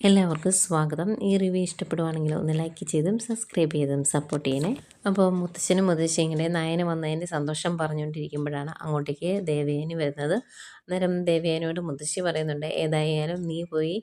എല്ലാവർക്കും സ്വാഗതം. ഈ റിവ്യൂ ഇഷ്ടപ്പെടുവാണെങ്കിൽ ഒന്ന് ലൈക്ക് ചെയ്തും സബ്സ്ക്രൈബ് ചെയ്തും സപ്പോർട്ട് ചെയ്യണേ. അപ്പോൾ മുത്തശ്ശനും മുത്തശ്ശി ഇങ്ങനെ നയന വന്നതിന്റെ സന്തോഷം പറഞ്ഞുകൊണ്ടിരിക്കുമ്പോഴാണ് അങ്ങോട്ടേക്ക് ദേവയാനി വരുന്നത്. അന്നേരം ദേവയാനിയോട് മുത്തശ്ശി പറയുന്നുണ്ട് ഏതായാലും നീ പോയി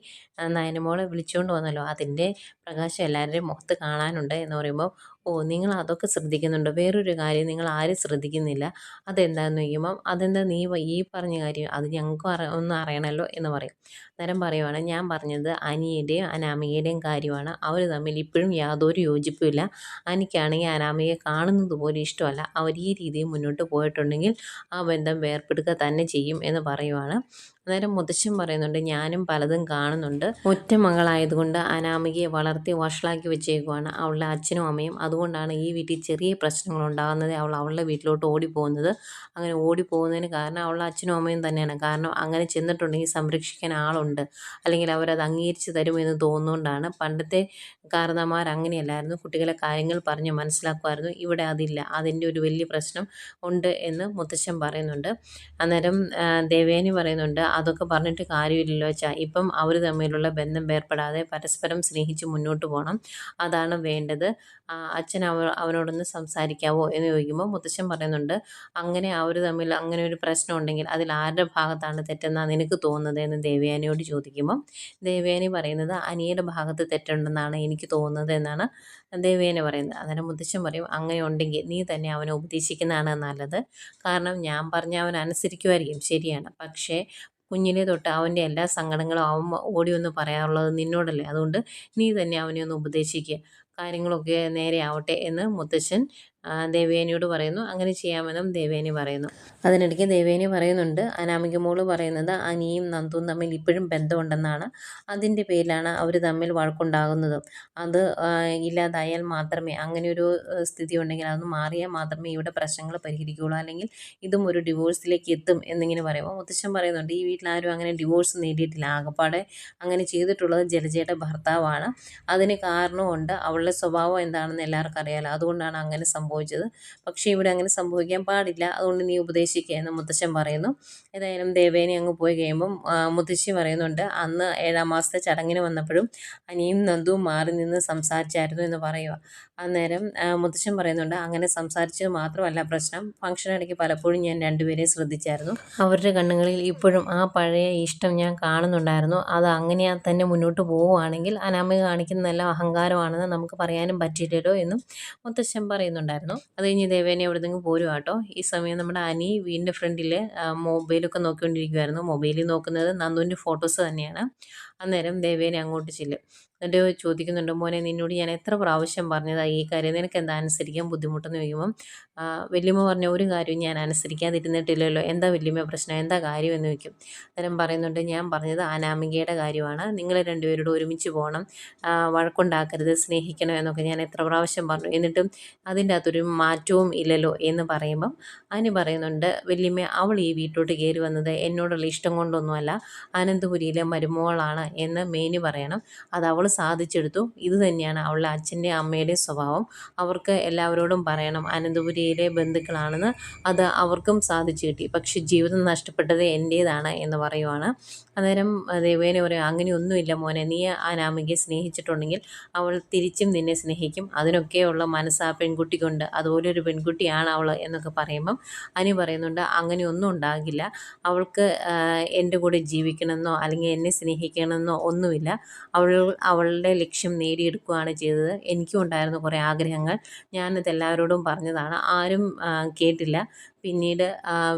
നയനമോളെ വിളിച്ചുകൊണ്ട് വന്നല്ലോ. അതിന്റെ പ്രകാശം എല്ലാവരുടെയും മുഖത്ത് കാണാനുണ്ട് എന്ന് പറയുമ്പോൾ ഓ നിങ്ങൾ അതൊക്കെ ശ്രദ്ധിക്കുന്നുണ്ടോ. വേറൊരു കാര്യം നിങ്ങൾ ആരും ശ്രദ്ധിക്കുന്നില്ല. അതെന്താണെന്ന് ചോദിക്കുമ്പം അതെന്താ നീ ഈ പറഞ്ഞ കാര്യം അത് ഞങ്ങൾക്കും അറി ഒന്ന് അറിയണമല്ലോ എന്ന് പറയും. നേരം പറയുവാണ് ഞാൻ പറഞ്ഞത് അനിയുടെയും അനാമികയുടെയും കാര്യമാണ്. അവർ തമ്മിൽ ഇപ്പോഴും യാതൊരു യോജിപ്പുമില്ല അനിക്കാണെങ്കിൽ അനാമികയെ കാണുന്നത് പോലും ഇഷ്ടമല്ല. അവർ ഈ രീതിയിൽ മുന്നോട്ട് പോയിട്ടുണ്ടെങ്കിൽ ആ ബന്ധം വേർപ്പെടുക തന്നെ ചെയ്യും എന്ന് പറയുവാണ്. അന്നേരം മുത്തശ്ശൻ പറയുന്നുണ്ട് ഞാനും പലതും കാണുന്നുണ്ട്. ഒറ്റ മകളായതുകൊണ്ട് അനാമികയെ വളർത്തി വഷളാക്കി വെച്ചേക്കുവാണ് അവളുടെ അച്ഛനും അമ്മയും. അതുകൊണ്ടാണ് ഈ വീട്ടിൽ ചെറിയ പ്രശ്നങ്ങൾ ഉണ്ടാകുന്നത്. അവൾ അവളുടെ വീട്ടിലോട്ട് ഓടിപ്പോകുന്നത്. അങ്ങനെ ഓടിപ്പോകുന്നതിന് കാരണം അവളുടെ അച്ഛനും അമ്മയും തന്നെയാണ്. കാരണം അങ്ങനെ ചെന്നിട്ടുണ്ടെങ്കിൽ സംരക്ഷിക്കാൻ ആളുണ്ട്. അല്ലെങ്കിൽ അവരത് അംഗീകരിച്ച് തരുമെന്ന് തോന്നുന്നുകൊണ്ടാണ് പണ്ടത്തെ കാരണന്മാർ അങ്ങനെയല്ലായിരുന്നു. കുട്ടികളെ കാര്യങ്ങൾ പറഞ്ഞ് മനസ്സിലാക്കുമായിരുന്നു. ഇവിടെ അതില്ല. അതിന്റെ ഒരു വലിയ പ്രശ്നം ഉണ്ട് എന്ന് മുത്തശ്ശൻ പറയുന്നുണ്ട്. അന്നേരം ദേവേനി പറയുന്നുണ്ട് അതൊക്കെ പറഞ്ഞിട്ട് കാര്യമില്ലല്ലോ വെച്ചാൽ ഇപ്പം അവർ തമ്മിലുള്ള ബന്ധം വേർപ്പെടാതെ പരസ്പരം സ്നേഹിച്ച് മുന്നോട്ട് പോകണം അതാണ് വേണ്ടത്. അച്ഛൻ അവ അവനോടൊന്ന് സംസാരിക്കാവോ എന്ന് ചോദിക്കുമ്പോൾ മുത്തശ്ശൻ പറയുന്നുണ്ട് അങ്ങനെ അവർ തമ്മിൽ അങ്ങനെ ഒരു പ്രശ്നം ഉണ്ടെങ്കിൽ അതിൽ ആരുടെ ഭാഗത്താണ് തെറ്റെന്നാണ് നിനക്ക് തോന്നുന്നത്? എന്ന് ദേവയാനിയോട് ചോദിക്കുമ്പം ദേവയാനി പറയുന്നത് അനിയുടെ ഭാഗത്ത് തെറ്റുണ്ടെന്നാണ് എനിക്ക് തോന്നുന്നത് എന്നാണ് ദേവയാനി പറയുന്നത്. അന്നേരം മുത്തശ്ശൻ പറയും അങ്ങനെ ഉണ്ടെങ്കിൽ നീ തന്നെ അവനെ ഉപദേശിക്കുന്നതാണ് നല്ലത്. കാരണം ഞാൻ പറഞ്ഞ അവൻ അനുസരിക്കുമായിരിക്കും. ശരിയാണ്. പക്ഷേ കുഞ്ഞിനെ തൊട്ട് അവന്റെ എല്ലാ സങ്കടങ്ങളും അവൻ ഓടി ഒന്ന് പറയാറുള്ളത് നിന്നോടല്ലേ. അതുകൊണ്ട് നീ തന്നെ അവനെ ഒന്ന് ഉപദേശിക്കുക കാര്യങ്ങളൊക്കെ നേരെയാവട്ടെ എന്ന് മുത്തശ്ശൻ ആ, ദേവയാനിയോട് പറയുന്നു. അങ്ങനെ ചെയ്യാമെന്നും ദേവേനി പറയുന്നു. അതിനിടയ്ക്ക് ദേവേനി പറയുന്നുണ്ട് അനാമിക മോൾ പറയുന്നത് അനിയും നന്ദുവും തമ്മിൽ ഇപ്പോഴും ബന്ധമുണ്ടെന്നാണ്. അതിന്റെ പേരിലാണ് അവർ തമ്മിൽ വഴക്കുണ്ടാകുന്നതും. അത് ഇല്ലാതായാൽ മാത്രമേ അങ്ങനെ ഒരു സ്ഥിതി ഉണ്ടെങ്കിൽ അതൊന്ന് മാറിയാൽ മാത്രമേ ഇവിടെ പ്രശ്നങ്ങൾ പരിഹരിക്കുകയുള്ളൂ. അല്ലെങ്കിൽ ഇതും ഒരു ഡിവോഴ്സിലേക്ക് എത്തും എന്നിങ്ങനെ പറയുമ്പോൾ മുത്തശ്ശൻ പറയുന്നുണ്ട് ഈ വീട്ടിൽ ആരും അങ്ങനെ ഡിവോഴ്സ് നേടിയിട്ടില്ല. ആകപ്പാടെ അങ്ങനെ ചെയ്തിട്ടുള്ളത് ജലജയുടെ ഭർത്താവാണ്. അതിന് കാരണമുണ്ട് അവളുടെ സ്വഭാവം എന്താണെന്ന് എല്ലാവർക്കും അറിയാലോ. അതുകൊണ്ടാണ് അങ്ങനെ സംഭവിച്ചത്. പക്ഷേ ഇവിടെ അങ്ങനെ സംഭവിക്കാൻ പാടില്ല. അതുകൊണ്ട് നീ ഉപദേശിക്കുക എന്ന് മുത്തശ്ശൻ പറയുന്നു. ഏതായാലും ദേവേനെ അങ്ങ് പോയി കഴിയുമ്പം മുത്തശ്ശി പറയുന്നുണ്ട് അന്ന് ഏഴാം മാസത്തെ ചടങ്ങിന് വന്നപ്പോഴും അനിയും നന്ദുവും മാറി നിന്ന് സംസാരിച്ചായിരുന്നു എന്ന് പറയുക. അന്നേരം മുത്തശ്ശൻ പറയുന്നുണ്ട് അങ്ങനെ സംസാരിച്ചത് മാത്രമല്ല പ്രശ്നം. ഫംഗ്ഷൻ ഇടയ്ക്ക് പലപ്പോഴും ഞാൻ രണ്ടുപേരെയും ശ്രദ്ധിച്ചായിരുന്നു. അവരുടെ കണ്ണുകളിൽ ഇപ്പോഴും ആ പഴയ ഇഷ്ടം ഞാൻ കാണുന്നുണ്ടായിരുന്നു. അത് അങ്ങനെ തന്നെ മുന്നോട്ട് പോവുകയാണെങ്കിൽ അനാമിക കാണിക്കുന്നതെല്ലാം അഹങ്കാരമാണെന്ന് നമുക്ക് പറയാനും പറ്റില്ലല്ലോ എന്നും മുത്തശ്ശൻ പറയുന്നുണ്ടായിരുന്നു അത് കഴിഞ്ഞ് ദേവേനെ അവിടെ നിന്ന് പോരും കേട്ടോ ഈ സമയം നമ്മുടെ അനി വീടിന്റെ ഫ്രണ്ടിൽ മൊബൈലൊക്കെ നോക്കിക്കൊണ്ടിരിക്കുമായിരുന്നു മൊബൈലിൽ നോക്കുന്നത് നന്ദുവിന്റെ ഫോട്ടോസ് തന്നെയാണ്. അന്നേരം ദേവേനെ അങ്ങോട്ട് ചെല്ലും. എന്നിട്ട് ചോദിക്കുന്നുണ്ട് മോനെ നിന്നോട് ഞാൻ എത്ര പ്രാവശ്യം പറഞ്ഞതാണ് ഈ കാര്യം നിനക്ക് എന്താ? അനുസരിക്കാൻ ബുദ്ധിമുട്ടെന്ന് ചോദിക്കുമ്പം വല്യമ്മ പറഞ്ഞ ഒരു കാര്യവും ഞാൻ അനുസരിക്കാതിരുന്നിട്ടില്ലല്ലോ. എന്താ വല്യമ്മ പ്രശ്നം? എന്താ കാര്യം എന്ന് വയ്ക്കും അന്നേരം പറയുന്നുണ്ട് ഞാൻ പറഞ്ഞത് അനാമികയുടെ കാര്യമാണ്. നിങ്ങൾ രണ്ടുപേരോട് ഒരുമിച്ച് പോകണം വഴക്കുണ്ടാക്കരുത് സ്നേഹിക്കണം എന്നൊക്കെ ഞാൻ എത്ര പ്രാവശ്യം പറഞ്ഞു. എന്നിട്ടും അതിന്റെ അകത്തൊരു മാറ്റവും ഇല്ലല്ലോ എന്ന് പറയുമ്പം അതിന് പറയുന്നുണ്ട് വല്യമ്മ അവൾ ഈ വീട്ടിലോട്ട് കയറി വന്നത് എന്നോടുള്ള ഇഷ്ടം കൊണ്ടൊന്നുമല്ല. അനന്തപുരിയിലെ മരുമോളാണ് എന്ന് മേനി പറയണം. അത് അവൾ സാധിച്ചെടുത്തു. ഇത് തന്നെയാണ് അവളുടെ അച്ഛന്റെ അമ്മയുടെയും സ്വഭാവം. അവർക്ക് എല്ലാവരോടും പറയണം അനന്തപുരിയിലെ ബന്ധുക്കളാണെന്ന് അത് അവർക്കും സാധിച്ചു കിട്ടി. പക്ഷേ ജീവിതം നഷ്ടപ്പെട്ടത് എന്റേതാണ് എന്ന് പറയുവാണ്. അന്നേരം ദേവേനെ പറയും അങ്ങനെയൊന്നുമില്ല മോനെ. നീ ആ നാമികയെ സ്നേഹിച്ചിട്ടുണ്ടെങ്കിൽ അവൾ തിരിച്ചും നിന്നെ സ്നേഹിക്കും. അതിനൊക്കെയുള്ള മനസ്സ് ആ പെൺകുട്ടിക്കുണ്ട്. അതുപോലെ ഒരു പെൺകുട്ടിയാണ് അവൾ എന്നൊക്കെ പറയുമ്പം അനി പറയുന്നുണ്ട് അങ്ങനെയൊന്നും ഉണ്ടാകില്ല. അവൾക്ക് എന്റെ കൂടെ ജീവിക്കണമെന്നോ അല്ലെങ്കിൽ എന്നെ സ്നേഹിക്കണമെന്നോ ഒന്നുമില്ല. അവൾ അവളുടെ ലക്ഷ്യം നേടിയെടുക്കുകയാണ് ചെയ്തത്. എനിക്കും ഉണ്ടായിരുന്നു കുറേ ആഗ്രഹങ്ങൾ. ഞാനത് എല്ലാവരോടും പറഞ്ഞതാണ്. ആരും കേട്ടില്ല. പിന്നീട്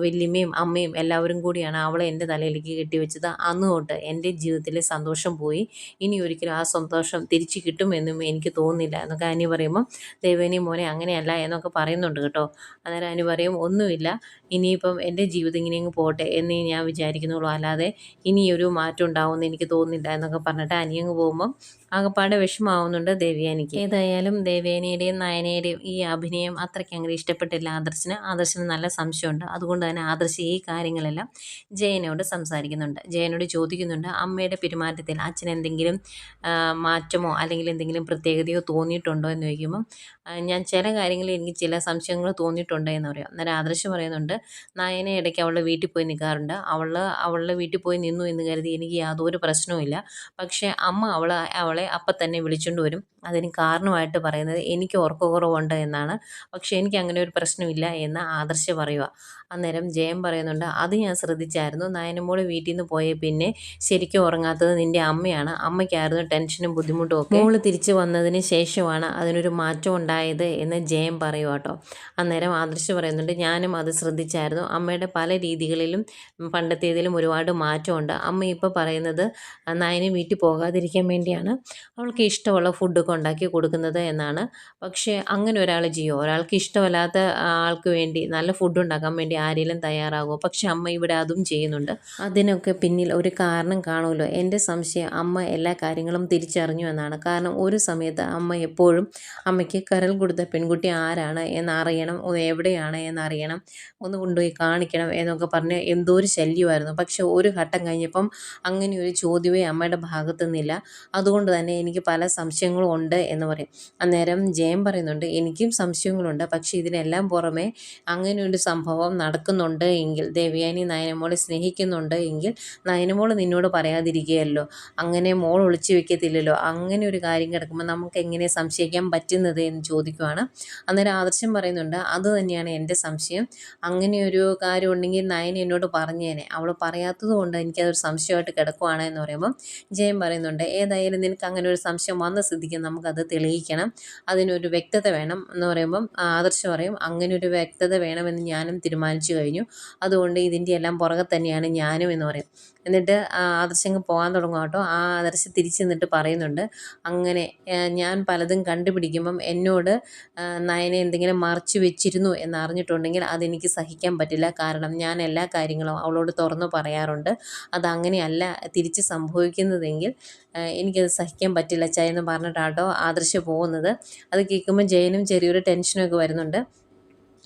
വല്യമ്മയും അമ്മയും എല്ലാവരും കൂടിയാണ് അവളെ എന്റെ തലയിലേക്ക് കെട്ടിവെച്ചത്. അന്ന് തൊട്ട് എന്റെ ജീവിതത്തിലെ സന്തോഷം പോയി. ഇനി ഒരിക്കലും ആ സന്തോഷം തിരിച്ചു കിട്ടുമെന്നും എനിക്ക് തോന്നുന്നില്ല എന്നൊക്കെ അനി പറയുമ്പം ദേവേനി മോനെ അങ്ങനെയല്ല എന്നൊക്കെ പറയുന്നുണ്ട് കേട്ടോ. അന്നേരം അനി പറയും ഒന്നുമില്ല. ഇനിയിപ്പം എന്റെ ജീവിതം ഇങ്ങനെ അങ്ങ് എന്നേ ഞാൻ വിചാരിക്കുന്നുള്ളൂ. അല്ലാതെ ഇനി ഒരു മാറ്റം ഉണ്ടാവുമെന്ന് എനിക്ക് തോന്നുന്നില്ല എന്നൊക്കെ പറഞ്ഞിട്ട് അനിയങ്ങ് പോകുമ്പം ആകപ്പാടെ വിഷമാവുന്നുണ്ട് ദേവ്യാനിക്ക് ഏതായാലും ദേവേനയുടെയും നയനയുടെയും ഈ അഭിനയം അത്രയ്ക്ക് അങ്ങനെ ഇഷ്ടപ്പെട്ടില്ല ആദർശന്. ആദർശന് നല്ല സംശയമുണ്ട്. അതുകൊണ്ട് തന്നെ ആദർശ് ഈ കാര്യങ്ങളെല്ലാം ജയനോട് സംസാരിക്കുന്നുണ്ട്. ജയനോട് ചോദിക്കുന്നുണ്ട് അമ്മയുടെ പെരുമാറ്റത്തിൽ അച്ഛൻ എന്തെങ്കിലും മാറ്റമോ അല്ലെങ്കിൽ എന്തെങ്കിലും പ്രത്യേകതയോ തോന്നിയിട്ടുണ്ടോ? എന്ന് ചോദിക്കുമ്പം ഞാൻ ചില കാര്യങ്ങളിൽ എനിക്ക് ചില സംശയങ്ങൾ തോന്നിയിട്ടുണ്ട് എന്ന് പറയാം. അന്നേരം ആദർശ് പറയുന്നുണ്ട് നയനെ ഇടയ്ക്ക് അവളുടെ വീട്ടിൽ പോയി നിൽക്കാറുണ്ട്. അവൾ അവളുടെ വീട്ടിൽ പോയി നിന്നു എന്ന് കരുതി എനിക്ക് യാതൊരു പ്രശ്നവുമില്ല. പക്ഷേ അമ്മ അവളെ അവളെ അപ്പം തന്നെ വിളിച്ചുകൊണ്ട് വരും. അതിന് കാരണമായിട്ട് പറയുന്നത് എനിക്ക് ഉറക്കക്കുറവുണ്ട് എന്നാണ്. പക്ഷേ എനിക്ക് അങ്ങനെ ഒരു പ്രശ്നമില്ല എന്ന് ആദർശ് പറയുക. അന്നേരം ജയം പറയുന്നുണ്ട് അത് ഞാൻ ശ്രദ്ധിച്ചായിരുന്നു. നയനമോൾ വീട്ടിൽ നിന്ന് പോയ പിന്നെ ശരിക്കും ഉറങ്ങാത്തത് നിന്റെ അമ്മയാണ്. അമ്മയ്ക്കായിരുന്നു ടെൻഷനും ബുദ്ധിമുട്ടും ഒക്കെ മോൾ തിരിച്ചു വന്നതിന് ശേഷമാണ് അതിനൊരു മാറ്റം ഉണ്ടായത് എന്ന് ജയം പറയുക കേട്ടോ. അന്നേരം ആദർശ് പറയുന്നുണ്ട് ഞാനും അത് ശ്രദ്ധിച്ചായിരുന്നു. അമ്മയുടെ പല രീതികളിലും പണ്ടത്തേതിലും ഒരുപാട് മാറ്റമുണ്ട്. അമ്മ ഇപ്പോൾ പറയുന്നത് നയന് വീട്ടിൽ പോകാതിരിക്കാൻ വേണ്ടിയാണ്. അവൾക്ക് ഇഷ്ടമുള്ള ഫുഡൊക്കെ ഉണ്ടാക്കി കൊടുക്കുന്നത് എന്നാണ്. പക്ഷേ അങ്ങനെ ഒരാൾ ചെയ്യുമോ ഒരാൾക്ക് ഇഷ്ടമല്ലാത്ത ആൾക്ക് വേണ്ടി നല്ല ഫുഡ് ഉണ്ടാക്കാൻ വേണ്ടി ആരെങ്കിലും തയ്യാറാകുമോ പക്ഷേ അമ്മ ഇവിടെ അതും ചെയ്യുന്നുണ്ട്. അതിനൊക്കെ പിന്നിൽ ഒരു കാരണം കാണുമല്ലോ. എന്റെ സംശയം അമ്മ എല്ലാ കാര്യങ്ങളും തിരിച്ചറിഞ്ഞു എന്നാണ്. കാരണം ഒരു സമയത്ത് അമ്മ എപ്പോഴും അമ്മയ്ക്ക് കരൽ കൊടുത്ത പെൺകുട്ടി ആരാണ് എന്നറിയണം. എവിടെയാണ് എന്നറിയണം. ഒന്ന് കൊണ്ടുപോയി കാണിക്കണം എന്നൊക്കെ പറഞ്ഞ് എന്തോ ഒരു ശല്യമായിരുന്നു. പക്ഷെ ഒരു ഘട്ടം കഴിഞ്ഞപ്പം അങ്ങനെ ഒരു ചോദ്യമേ അമ്മയുടെ ഭാഗത്തു നിന്നില്ല അതുകൊണ്ട് തന്നെ എനിക്ക് പല സംശയങ്ങളും ഉണ്ട് എന്ന് പറയും. അന്നേരം ജയം പറയുന്നുണ്ട് എനിക്കും സംശയങ്ങളുണ്ട് പക്ഷേ ഇതിനെല്ലാം പുറമെ അങ്ങനെ ഒരു സംഭവം നടക്കുന്നുണ്ട് എങ്കിൽ ദേവയാനി നയനമോളെ സ്നേഹിക്കുന്നുണ്ട് എങ്കിൽ നയനമോൾ നിന്നോട് പറയാതിരിക്കുകയല്ലോ. അങ്ങനെ മോൾ ഒളിച്ചു വെക്കത്തില്ലല്ലോ. അങ്ങനെ ഒരു കാര്യം കിടക്കുമ്പോൾ നമുക്ക് എങ്ങനെ സംശയിക്കാൻ പറ്റുന്നത് എന്ന് ചോദിക്കുവാണ്. അന്നേരം ആദർശം പറയുന്നുണ്ട് അത് തന്നെയാണ് എന്റെ സംശയം. അങ്ങനെ ഒരു കാര്യം ഉണ്ടെങ്കിൽ നയന എന്നോട് പറഞ്ഞേനെ. അവൾ പറയാത്തത് കൊണ്ട് എനിക്കതൊരു സംശയമായിട്ട് കിടക്കുവാണ് എന്ന് പറയുമ്പം ജയം പറയുന്നുണ്ട് ഏതായാലും നിനക്ക് അങ്ങനെ ഒരു സംശയം വന്ന സ്ഥിതിക്ക് നമുക്കത് തെളിയിക്കണം. അതിനൊരു വ്യക്തത വേണം എന്ന് പറയുമ്പം ആദർശ് പറയും അങ്ങനെ ഒരു വ്യക്തത വേണമെന്ന് ഞാനും തീരുമാനിച്ചു കഴിഞ്ഞു. അതുകൊണ്ട് ഇതിന്റെ എല്ലാം പുറകെ തന്നെയാണ് ഞാനും എന്ന് പറയും. എന്നിട്ട് ആദർശങ്ങ് പോകാൻ തുടങ്ങും കേട്ടോ. ആ ആദർശ് തിരിച്ചു നിന്നിട്ട് പറയുന്നുണ്ട് അങ്ങനെ ഞാൻ പലതും കണ്ടുപിടിക്കുമ്പം എന്നോട് നയനെ എന്തെങ്കിലും മറച്ചു വെച്ചിരുന്നു എന്നറിഞ്ഞിട്ടുണ്ടെങ്കിൽ അതെനിക്ക് സഹിക്കാൻ പറ്റില്ല. കാരണം ഞാൻ എല്ലാ കാര്യങ്ങളും അവളോട് തുറന്നു പറയാറുണ്ട്. അതങ്ങനെയല്ല തിരിച്ച് സംഭവിക്കുന്നതെങ്കിൽ എനിക്കത് സഹിക്കാൻ പറ്റില്ല ചാ എന്ന് പറഞ്ഞിട്ടാട്ടോ ആദർശ് പോകുന്നത്. അത് കേൾക്കുമ്പോൾ ജയനും ചെറിയൊരു ടെൻഷനൊക്കെ വരുന്നുണ്ട്.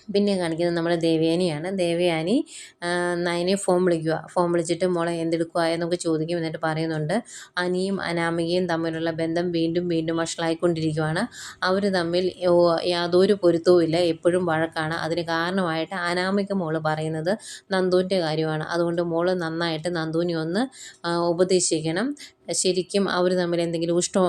പിന്നെ കാണിക്കുന്നത് നമ്മുടെ ദേവയാനിയാണ്. ദേവയാനി നയനെ ഫോൺ വിളിക്കുക ഫോൺ വിളിച്ചിട്ട് മോളെ എന്തെടുക്കുക എന്നൊക്കെ ചോദിക്കും എന്നിട്ട് പറയുന്നുണ്ട്. അനിയും അനാമികയും തമ്മിലുള്ള ബന്ധം വീണ്ടും വീണ്ടും വഷളായിക്കൊണ്ടിരിക്കുകയാണ് അവർ തമ്മിൽ യാതൊരു പൊരുത്തവും ഇല്ല. എപ്പോഴും വഴക്കാണ്. അതിന് കാരണമായിട്ട് അനാമിക മോൾ പറയുന്നത് നന്ദുവിന്റെ കാര്യമാണ്. അതുകൊണ്ട് മോൾ നന്നായിട്ട് നന്ദുവിനെ ഒന്ന് ഉപദേശിക്കണം. ശരിക്കും അവർ തമ്മിൽ എന്തെങ്കിലും ഇഷ്ടം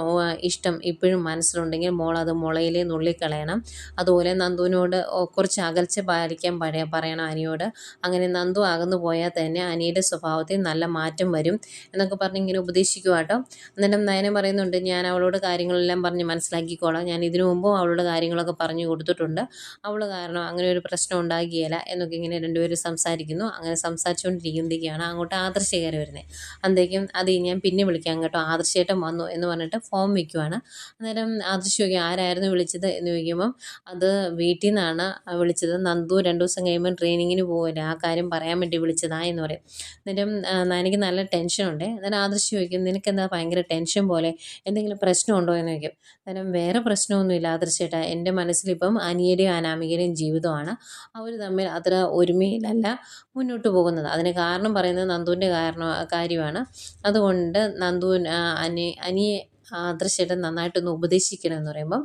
ഇഷ്ടം ഇപ്പോഴും മനസ്സിലുണ്ടെങ്കിൽ മോൾ അത് മുളയിലെ നുള്ളിക്കളയണം. അതുപോലെ നന്ദുവിനോട് കുറച്ച് അകൽച്ച പാലിക്കാൻ പറയാ പറയണം അനിയോട്. അങ്ങനെ നന്ദു അകന്നു പോയാൽ തന്നെ അനിയുടെ സ്വഭാവത്തിൽ നല്ല മാറ്റം വരും എന്നൊക്കെ പറഞ്ഞ് ഇങ്ങനെ ഉപദേശിക്കുക കേട്ടോ എന്നിട്ടും നയന പറയുന്നുണ്ട് ഞാൻ അവളോട് കാര്യങ്ങളെല്ലാം പറഞ്ഞ് മനസ്സിലാക്കിക്കോളാം. ഞാൻ ഇതിനു മുമ്പും അവളോട് കാര്യങ്ങളൊക്കെ പറഞ്ഞു കൊടുത്തിട്ടുണ്ട്. അവൾ കാരണം അങ്ങനെ ഒരു പ്രശ്നം ഉണ്ടാകിയല്ല എന്നൊക്കെ ഇങ്ങനെ രണ്ടുപേരും സംസാരിക്കുന്നു. അങ്ങനെ സംസാരിച്ചുകൊണ്ടിരിക്കുമ്പോഴേക്കാണ് അങ്ങോട്ട് ആദർശകർ വരുന്നത് അന്തേക്കും അത് ഞാൻ പിന്നെ വിളിക്കാം. കേട്ടോ ആദർശേട്ടൻ വന്നു എന്ന് പറഞ്ഞിട്ട് ഫോം വയ്ക്കുവാണ് അന്നേരം ആദർശ് ചോദിക്കും ആരായിരുന്നു വിളിച്ചത്? എന്ന് ചോദിക്കുമ്പം അത് വീട്ടിൽ നിന്നാണ് വിളിച്ചത്. നന്ദു രണ്ട് ദിവസം കഴിയുമ്പോൾ ട്രെയിനിങ്ങിന് പോകില്ല ആ കാര്യം പറയാൻ വേണ്ടി വിളിച്ചതാ എന്ന് പറയും. അന്നേരം എനിക്ക് നല്ല ടെൻഷനുണ്ട് അന്നേരം ആദർശ് ചോദിക്കും നിനക്കെന്താ ഭയങ്കര ടെൻഷൻ പോലെ? എന്തെങ്കിലും പ്രശ്നമുണ്ടോ എന്ന് ചോദിക്കും. അന്നേരം വേറെ പ്രശ്നമൊന്നുമില്ല ആദർശേട്ടാ. എന്റെ മനസ്സിലിപ്പം അനിയുടെയും അനാമികയുടെയും ജീവിതമാണ്. അവർ തമ്മിൽ അത്ര ഒരുമയിലല്ല മുന്നോട്ട് പോകുന്നത്. അതിന് കാരണം പറയുന്നത് നന്ദുവിന്റെ കാരണം കാര്യമാണ്. അതുകൊണ്ട് നന്ദു അനി അനിയെ ആദർശേട്ടൻ നന്നായിട്ടൊന്ന് ഉപദേശിക്കണമെന്ന് പറയുമ്പം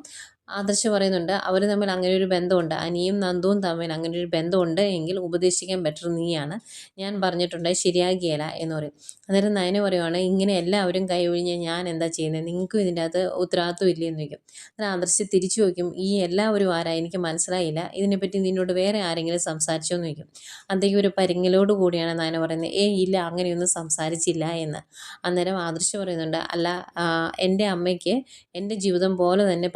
ആദർശ് പറയുന്നുണ്ട് അവർ തമ്മിൽ അങ്ങനെ ഒരു ബന്ധമുണ്ട്. അനിയും നന്ദുവും തമ്മിൽ അങ്ങനെ ഒരു ബന്ധമുണ്ട് എങ്കിൽ ഉപദേശിക്കാൻ ബെറ്റർ നീയാണ്. ഞാൻ പറഞ്ഞിട്ടുണ്ട് ശരിയാകിയല്ല എന്ന് പറയും. അന്നേരം നയന പറയുവാണ് ഇങ്ങനെ എല്ലാവരും കൈ ഒഴിഞ്ഞ് ഞാൻ എന്താ ചെയ്യുന്നത് നിങ്ങൾക്കും ഇതിന്റെ അകത്ത് ഉത്തരവാദിത്വം ഇല്ലേ എന്ന് ചോദിക്കും. അന്നേരം ആദർശ് തിരിച്ചു ചോദിക്കും ഈ എല്ലാവരും ആരാ? എനിക്ക് മനസ്സിലായില്ല. ഇതിനെപ്പറ്റി നിന്നോട് വേറെ ആരെങ്കിലും സംസാരിച്ചോ? എന്ന് ചോദിക്കും. അദ്ദേഹം ഒരു പരിങ്ങലോട് കൂടിയാണ് നയന പറയുന്നത് ഏ ഇല്ല അങ്ങനെയൊന്നും സംസാരിച്ചില്ല എന്ന്. അന്നേരം ആദർശ് പറയുന്നുണ്ട് അല്ല എന്റെ അമ്മയ്ക്ക് എന്റെ ജീവിതം പോലെ തന്നെ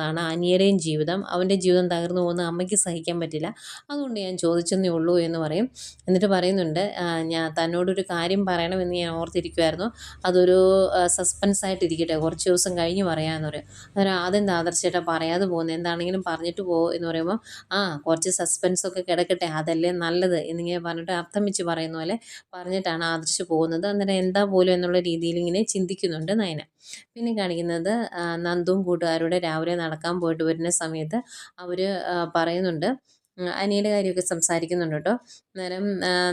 പ്രധാനമുള്ളതാണ് അനിയരെയും ജീവിതം. അവന്റെ ജീവിതം തകർന്നു പോകുന്ന അമ്മയ്ക്ക് സഹിക്കാൻ പറ്റില്ല. അതുകൊണ്ട് ഞാൻ ചോദിച്ചെന്നേ ഉള്ളൂ എന്ന് പറയും. എന്നിട്ട് പറയുന്നുണ്ട് ഞാൻ തന്നോടൊരു കാര്യം പറയണമെന്ന് ഞാൻ ഓർത്തിരിക്കുമായിരുന്നു അതൊരു സസ്പെൻസ് ആയിട്ടിരിക്കട്ടെ കുറച്ച് ദിവസം കഴിഞ്ഞ് പറയാമെന്ന് പറയും. അന്നേരം അതെന്താ ആദർശേട്ടാ പറയാതെ പോകുന്നത്? എന്താണെങ്കിലും പറഞ്ഞിട്ട് പോകും എന്ന് പറയുമ്പോൾ ആ കുറച്ച് സസ്പെൻസ് ഒക്കെ കിടക്കട്ടെ. അതല്ലേ നല്ലത്? എന്നിങ്ങനെ പറഞ്ഞിട്ട് അർത്ഥം വെച്ച് പറയുന്ന പോലെ പറഞ്ഞിട്ടാണ് ആദർശ് പോകുന്നത്. അന്നേരം എന്താ പോലും എന്നുള്ള രീതിയിൽ ഇങ്ങനെ ചിന്തിക്കുന്നുണ്ട് നയന. പിന്നെ കാണിക്കുന്നത് നന്ദുവും കൂട്ടുകാരുടെ രാവിലെ നടക്കാൻ പോയിട്ട് വരുന്ന സമയത്ത് അവർ പറയുന്നുണ്ട് അനിയുടെ കാര്യമൊക്കെ സംസാരിക്കുന്നുണ്ട് കേട്ടോ. അന്നേരം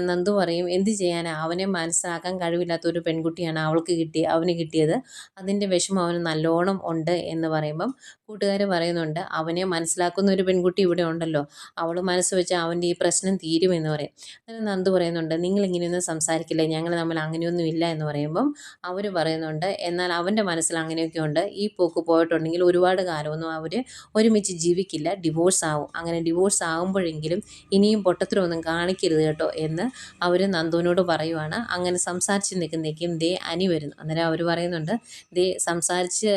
നന്ദു പറയും എന്ത് ചെയ്യാനാ? അവനെ മനസ്സിലാക്കാൻ കഴിവില്ലാത്ത ഒരു പെൺകുട്ടിയാണ് അവൾക്ക് കിട്ടി അവന് കിട്ടിയത്. അതിന്റെ വിഷമം അവന് നല്ലോണം ഉണ്ട് എന്ന് പറയുമ്പം കൂട്ടുകാർ പറയുന്നുണ്ട് അവനെ മനസ്സിലാക്കുന്ന ഒരു പെൺകുട്ടി ഇവിടെ ഉണ്ടല്ലോ. അവൾ മനസ്സ് വെച്ചാൽ അവന്റെ ഈ പ്രശ്നം തീരുമെന്ന് പറയും. അന്നേരം നന്ദു പറയുന്നുണ്ട് നിങ്ങൾ ഇങ്ങനെയൊന്നും സംസാരിക്കില്ല? ഞങ്ങൾ തമ്മിൽ അങ്ങനെയൊന്നും ഇല്ല എന്ന് പറയുമ്പം അവർ പറയുന്നുണ്ട് എന്നാൽ അവന്റെ മനസ്സിൽ അങ്ങനെയൊക്കെ ഉണ്ട്. ഈ പോക്ക് പോയിട്ടുണ്ടെങ്കിൽ ഒരുപാട് കാലമൊന്നും അവർ ഒരുമിച്ച് ജീവിക്കില്ല. ഡിവോഴ്സ് ആവും. അങ്ങനെ ഡിവോഴ്സ് ആകുമ്പോഴെങ്കിലും ഇനിയും പൊട്ടത്തിലൊന്നും കാണിക്കരുത് കേട്ടോ എന്ന് അവർ നന്ദുവിനോട് പറയുവാണ്. അങ്ങനെ സംസാരിച്ച് നിൽക്കുന്നേക്കും ദേ അനി വരുന്നു. അന്നേരം അവർ പറയുന്നുണ്ട് ദേ സംസാരിച്ച്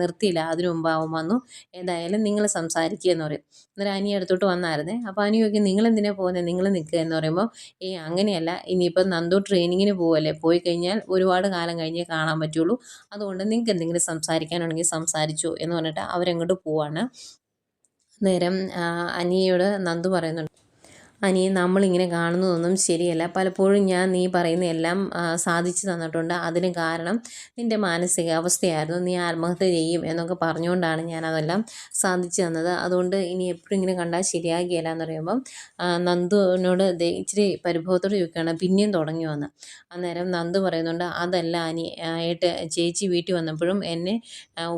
നിർത്തിയില്ല. അതിനു മുമ്പ് അവൻ വന്നു. എന്തായാലും നിങ്ങൾ സംസാരിക്കുക എന്ന് പറയും. അന്നേരം അനി അടുത്തോട്ട് വന്നായിരുന്നേ. അപ്പോൾ അനി ചോദിക്കും നിങ്ങൾ എന്തിനാ പോകുന്നത് നിങ്ങൾ നിൽക്കുക എന്ന് പറയുമ്പോൾ ഏ അങ്ങനെയല്ല. ഇനിയിപ്പോൾ നന്ദു ട്രെയിനിങ്ങിന് പോവല്ലേ? പോയി കഴിഞ്ഞാൽ ഒരുപാട് കാലം കഴിഞ്ഞേ കാണാൻ പറ്റുള്ളൂ. അതുകൊണ്ട് നിങ്ങൾക്ക് എന്തെങ്കിലും സംസാരിക്കാനുണ്ടെങ്കിൽ സംസാരിച്ചു എന്ന് പറഞ്ഞിട്ട് അവരങ്ങോട്ട് പോവാണ്. നേരം അനിയോട് നന്ദു പറയുന്നുണ്ട്. അനി നമ്മളിങ്ങനെ കാണുന്നതൊന്നും ശരിയല്ല. പലപ്പോഴും ഞാൻ നീ പറയുന്ന എല്ലാം സാധിച്ചു തന്നിട്ടുണ്ട്. അതിന് കാരണം നിന്റെ മാനസികാവസ്ഥയായിരുന്നു. നീ ആത്മഹത്യ ചെയ്യും എന്നൊക്കെ പറഞ്ഞുകൊണ്ടാണ് ഞാൻ അതെല്ലാം സാധിച്ചു തന്നത്. അതുകൊണ്ട് ഇനി എപ്പോഴും ഇങ്ങനെ കണ്ടാൽ ശരിയാകിയല്ല എന്ന് പറയുമ്പം നന്ദുവിനോട് ഇച്ചിരി പരിഭവത്തോട് ചോദിക്കുകയാണ് പിന്നെയും തുടങ്ങി വന്ന്? അന്നേരം നന്ദു പറയുന്നുണ്ട് അതല്ല അനി ആയിട്ട് ചേച്ചി വീട്ടിൽ വന്നപ്പോഴും എന്നെ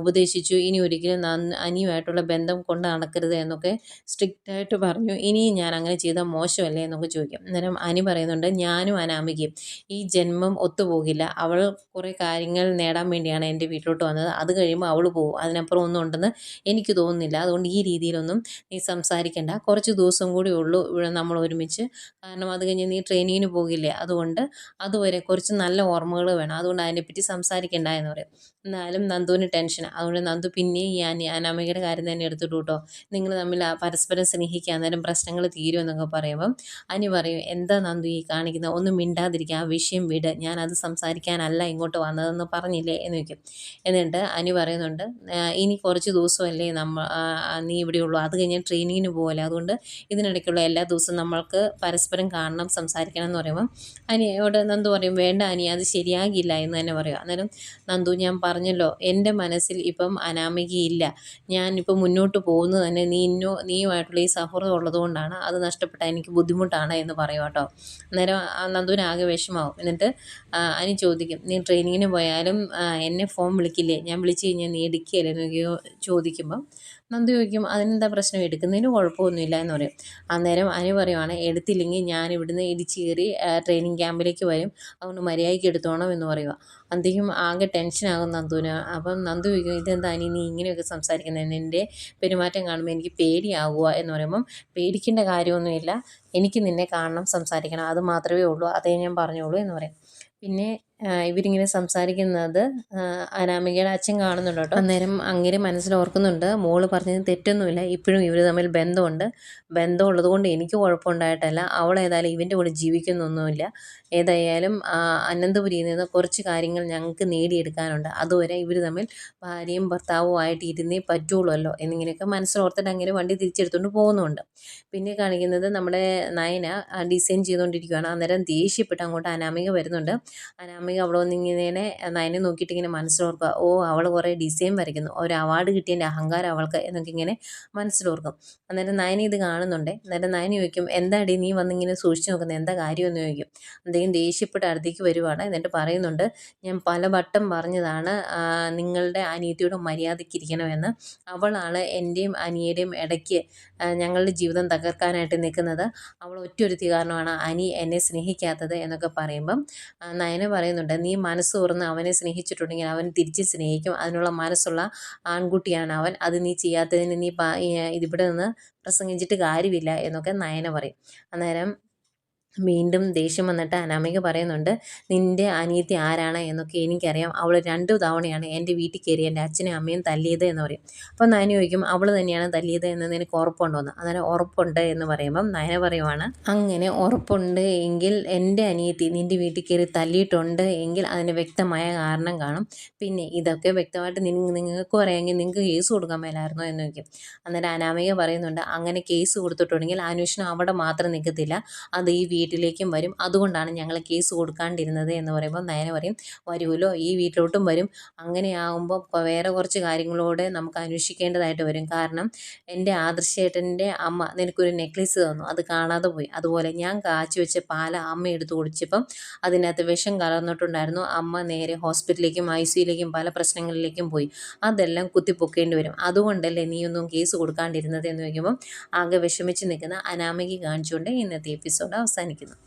ഉപദേശിച്ചു. ഇനി ഒരിക്കലും അനിയുമായിട്ടുള്ള ബന്ധം കൊണ്ട് നടക്കരുത് എന്നൊക്കെ സ്ട്രിക്റ്റായിട്ട് പറഞ്ഞു. ഇനിയും ഞാൻ അങ്ങനെ ചെയ്താൽ മോശമല്ലേ എന്നൊക്കെ ചോദിക്കും. അന്നേരം അനി പറയുന്നുണ്ട് ഞാനും അനാമികയും. ഈ ജന്മം ഒത്തുപോകില്ല. അവൾ കുറേ കാര്യങ്ങൾ നേടാൻ വേണ്ടിയാണ് എന്റെ വീട്ടിലോട്ട് വന്നത്. അത് കഴിയുമ്പോൾ അവൾ പോകും. അതിനപ്പുറം ഒന്നും ഉണ്ടെന്ന് എനിക്ക് തോന്നുന്നില്ല. അതുകൊണ്ട് ഈ രീതിയിലൊന്നും നീ സംസാരിക്കണ്ട. കുറച്ച് ദിവസം കൂടി ഉള്ളൂ ഇവിടെ നമ്മൾ ഒരുമിച്ച്. കാരണം അത് കഴിഞ്ഞ് നീ ട്രെയിനിങ്ങിന് പോകില്ലേ? അതുകൊണ്ട് അതുവരെ കുറച്ച് നല്ല ഓർമ്മകൾ വേണം. അതുകൊണ്ട് അതിനെപ്പറ്റി സംസാരിക്കണ്ട എന്ന് പറയും. എന്നാലും നന്ദുവിന് ടെൻഷൻ അതുകൊണ്ട് നന്ദു പിന്നെയും ഈ അനി അനാമികയുടെ കാര്യം തന്നെ എടുത്തിട്ടു കേട്ടോ. നിങ്ങൾ തമ്മിൽ പരസ്പരം സ്നേഹിക്കുക അന്നേരം പ്രശ്നങ്ങൾ തീരുമെന്നൊക്കെ പറയുമ്പം അനി പറയും എന്താ നന്ദു ഈ കാണിക്കുന്നത് ഒന്നും മിണ്ടാതിരിക്കുക ആ വിഷയം വിട്. ഞാൻ അത് സംസാരിക്കാനല്ല ഇങ്ങോട്ട് വന്നതെന്ന് പറഞ്ഞില്ലേ? എന്ന് വയ്ക്കും എന്നിട്ട് അനു പറയുന്നുണ്ട് ഇനി കുറച്ച് ദിവസമല്ലേ നമ്മൾ നീ ഇവിടെ നീ ഇവിടെയുള്ളൂ അത് കഴിഞ്ഞ് ട്രെയിനിങ്ങിന് പോകല്ലേ അതുകൊണ്ട് ഇതിനിടയ്ക്കുള്ള എല്ലാ ദിവസവും നമ്മൾക്ക് പരസ്പരം കാണണം സംസാരിക്കണം എന്ന് പറയുമ്പം അനിയോട് നന്ദു പറയും വേണ്ട അനി അത് ശരിയാകില്ല എന്ന് തന്നെ പറയും. അന്നേരം നന്ദു ഞാൻ പറഞ്ഞല്ലോ എന്റെ മനസ്സിൽ ഇപ്പം അനാമികയില്ല ഞാനിപ്പോൾ മുന്നോട്ട് പോകുന്നത് തന്നെ നീ ഇന്നോ നീയുമായിട്ടുള്ള ഈ സൗഹൃദം ഉള്ളതുകൊണ്ടാണ്. അത് നഷ്ടപ്പെട്ടാൽ എനിക്ക് ബുദ്ധിമുട്ടാണ് എന്ന് പറയും കേട്ടോ അന്നേരം നന്ദുവിനാകെ വിഷമാവും. എന്നിട്ട് അനി ചോദിക്കും നീ ട്രെയിനിങ്ങിന് പോയാലും എന്നെ ഫോൺ വിളിക്കില്ലേ? ഞാൻ വിളിച്ചു കഴിഞ്ഞാൽ നീ എടുക്കുകയല്ലേ? എന്നൊക്കെയോ ചോദിക്കുമ്പം നന്ദു ചോദിക്കും അതിനെന്താ പ്രശ്നം? എടുക്കുന്നതിന് കുഴപ്പമൊന്നുമില്ല എന്ന് പറയും. അന്നേരം അനു പറയുവാണ് എടുത്തില്ലെങ്കിൽ ഞാൻ ഇവിടുന്ന് ഇടിച്ച് കയറി ട്രെയിനിങ് ക്യാമ്പിലേക്ക് വരും. അതുകൊണ്ട് മര്യാദയ്ക്ക് എടുത്തോണം എന്ന് പറയുക അന്തേക്കും ആകെ ടെൻഷനാകും നന്ദുവിന്. അപ്പം നന്ദു ചോദിക്കും ഇതെന്താ അനി നീ ഇങ്ങനെയൊക്കെ സംസാരിക്കുന്നത് എന്റെ പെരുമാറ്റം കാണുമ്പോൾ എനിക്ക് പേടിയാകുക എന്ന് പറയുമ്പം പേടിക്കേണ്ട കാര്യമൊന്നുമില്ല. എനിക്ക് നിന്നെ കാണണം സംസാരിക്കണം. അത് മാത്രമേ ഉള്ളൂ. അതേ ഞാൻ പറഞ്ഞോളൂ എന്ന് പറയും. പിന്നെ ഇവരിങ്ങനെ സംസാരിക്കുന്നത് അനാമികയുടെ അച്ഛൻ കാണുന്നുണ്ട് കേട്ടോ. അന്നേരം അങ്ങനെ മനസ്സിൽ ഓർക്കുന്നുണ്ട് മോൾ പറഞ്ഞത് തെറ്റൊന്നുമില്ല ഇപ്പോഴും ഇവർ തമ്മിൽ ബന്ധമുണ്ട്. ബന്ധമുള്ളത് കൊണ്ട് എനിക്ക് കുഴപ്പമുണ്ടായിട്ടല്ല അവൾ ഏതായാലും ഇവന്റെ കൂടെ ജീവിക്കുന്നൊന്നുമില്ല. ഏതായാലും അനന്തപുരിയിൽ നിന്ന് കുറച്ച് കാര്യങ്ങൾ ഞങ്ങൾക്ക് നേടിയെടുക്കാനുണ്ട്. അതുവരെ ഇവർ തമ്മിൽ ഭാര്യയും ഭർത്താവും ആയിട്ട് ഇരുന്നേ പറ്റുള്ളൂ എന്നിങ്ങനെയൊക്കെ മനസ്സിലോർത്തിട്ട് അങ്ങനെ വണ്ടി തിരിച്ചെടുത്തുകൊണ്ട് പോകുന്നുണ്ട്. പിന്നെ കാണിക്കുന്നത് നമ്മുടെ നയന ഡിസൈൻ ചെയ്തുകൊണ്ടിരിക്കുകയാണ് അന്നേരം ദേഷ്യപ്പെട്ട് അങ്ങോട്ട് അനാമിക വരുന്നുണ്ട്. അനാമിക അവിടെ വന്നിങ്ങനെ നയനെ നോക്കിയിട്ട് ഇങ്ങനെ മനസ്സിലോർക്കുക. ഓ അവൾ കുറേ ഡിസൈൻ വരയ്ക്കുന്നു. ഒരു അവാർഡ് കിട്ടിയതിന്റെ അഹങ്കാരം അവൾക്ക് എന്നൊക്കെ ഇങ്ങനെ മനസ്സിലോർക്കും. അന്നേരം നയന ഇത് കാണുന്നുണ്ട്. അന്നേരം നയന ചോദിക്കും എന്താടി നീ വന്നിങ്ങനെ സൂക്ഷിച്ച് നോക്കുന്നത് എന്താ കാര്യമെന്ന് ചോദിക്കും. അദ്ദേഹം ദേഷ്യപ്പെട്ട് അടുത്തേക്ക് വരുവാണ്. എന്നിട്ട് പറയുന്നുണ്ട് ഞാൻ പല വട്ടം പറഞ്ഞതാണ് നിങ്ങളുടെ അനിയത്തിയുടെ മര്യാദയ്ക്ക് ഇരിക്കണമെന്ന്. അവളാണ് എന്റെയും അനിയുടെയും ഇടയ്ക്ക് ഞങ്ങളുടെ ജീവിതം തകർക്കാനായിട്ട് നിൽക്കുന്നത്. അവൾ ഒറ്റൊരുത്തി കാരണമാണ് അനി എന്നെ സ്നേഹിക്കാത്തത് എന്നൊക്കെ പറയുമ്പം നയന നയന പറയുന്നുണ്ട് നീ മനസ്സ് തുറന്ന് അവനെ സ്നേഹിച്ചിട്ടുണ്ടെങ്കിൽ അവൻ തിരിച്ച് സ്നേഹിക്കും. അതിനുള്ള മനസ്സുള്ള ആൺകുട്ടിയാണ് അവൻ. അത് നീ ചെയ്യാത്തതിന് നീ ഇതിവിടെ നിന്ന് പ്രസംഗിച്ചിട്ട് കാര്യമില്ല എന്നൊക്കെ നയന പറയും. അന്നേരം വീണ്ടും ദേഷ്യം വന്നിട്ട് അനാമിക പറയുന്നുണ്ട് നിന്റെ അനിയത്തി ആരാണ് എന്നൊക്കെ എനിക്കറിയാം. അവൾ രണ്ട് തവണയാണ് എന്റെ വീട്ടിൽ കയറി എന്റെ അച്ഛനും അമ്മയും തല്ലിയത് എന്ന് പറയും. അപ്പോൾ നയന ചോദിക്കും അവൾ തന്നെയാണ് തല്ലിയത് എന്ന് നിനക്ക് ഉറപ്പുണ്ടോ? എന്ന്. അങ്ങനെ ഉറപ്പുണ്ട് എന്ന് പറയുമ്പം നയന പറയുവാണ് അങ്ങനെ ഉറപ്പുണ്ട് എങ്കിൽ എന്റെ അനിയത്തി നിന്റെ വീട്ടിൽ കയറി തല്ലിയിട്ടുണ്ട് എങ്കിൽ അതിന് വ്യക്തമായ കാരണം കാണും. പിന്നെ ഇതൊക്കെ വ്യക്തമായിട്ട് നിങ്ങൾ നിങ്ങൾക്ക് പറയാമെങ്കിൽ നിങ്ങൾക്ക് കേസ് കൊടുക്കാൻ മേലായിരുന്നോ? എന്ന് ചോദിക്കും. അന്നേരം അനാമിക പറയുന്നുണ്ട് അങ്ങനെ കേസ് കൊടുത്തിട്ടുണ്ടെങ്കിൽ അന്വേഷണം അവിടെ മാത്രം നിൽക്കത്തില്ല. അത് ഈ വീട്ടിലേക്കും വരും. അതുകൊണ്ടാണ് ഞങ്ങൾ കേസ് കൊടുക്കാണ്ടിരുന്നത് എന്ന് പറയുമ്പോൾ നയന പറയും വരുമല്ലോ ഈ വീട്ടിലോട്ടും വരും. അങ്ങനെയാകുമ്പോൾ വേറെ കുറച്ച് കാര്യങ്ങളോടെ നമുക്ക് അന്വേഷിക്കേണ്ടതായിട്ട് വരും. കാരണം എന്റെ ആദർശേട്ടന്റെ അമ്മ നിനക്കൊരു നെക്ലേസ് തന്നു. അത് കാണാതെ പോയി. അതുപോലെ ഞാൻ കാച്ചു വെച്ച പാല അമ്മ എടുത്തു കുടിച്ചപ്പം അതിനകത്ത് വിഷം കലർന്നിട്ടുണ്ടായിരുന്നു. അമ്മ നേരെ ഹോസ്പിറ്റലിലേക്കും ഐ സിയിലേക്കും പല പ്രശ്നങ്ങളിലേക്കും പോയി. അതെല്ലാം കുത്തിപ്പൊക്കേണ്ടി വരും. അതുകൊണ്ടല്ലേ നീയൊന്നും കേസ് കൊടുക്കാണ്ടിരുന്നത് എന്ന് ചോദിക്കുമ്പം ആകെ വിഷമിച്ച് നിൽക്കുന്ന അനാമിക കാണിച്ചുകൊണ്ട് ഇന്നത്തെ എപ്പിസോഡ് അവസാനിക്കുന്നു